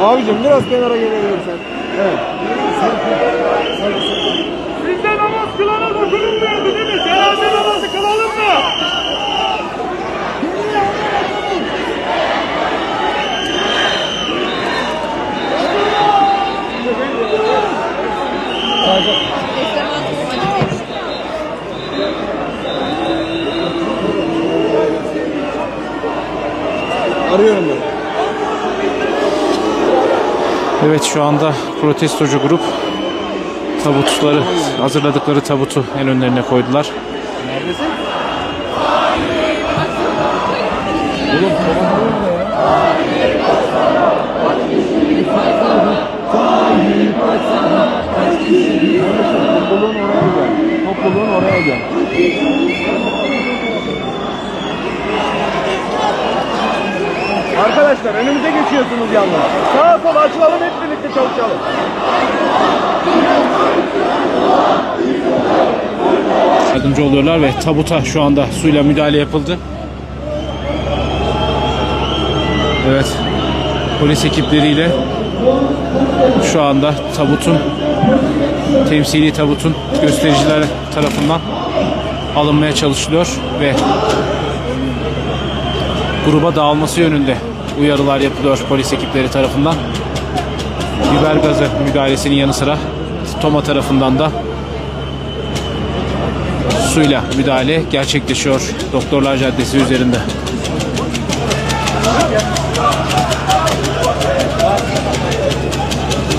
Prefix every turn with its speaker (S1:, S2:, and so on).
S1: Abicim biraz kenara gelebilirsen. Evet. Arıyorum ben.
S2: Evet şu anda protestocu grup tabutları hazırladıkları tabutu en önlerine koydular.
S1: Topluluğun oraya gel. Topluluğun oraya gel. Arkadaşlar önümüze geçiyorsunuz yalnız. Sağa sola açılalım hep birlikte çalışalım.
S2: Yardımcı oluyorlar ve tabuta şu anda suyla müdahale yapıldı. Evet. Polis ekipleriyle şu anda tabutun temsili tabutun göstericiler tarafından alınmaya çalışılıyor ve gruba dağılması yönünde uyarılar yapılıyor polis ekipleri tarafından. Biber gazı müdahalesinin yanı sıra Toma tarafından da suyla müdahale gerçekleşiyor Doktorlar Caddesi üzerinde.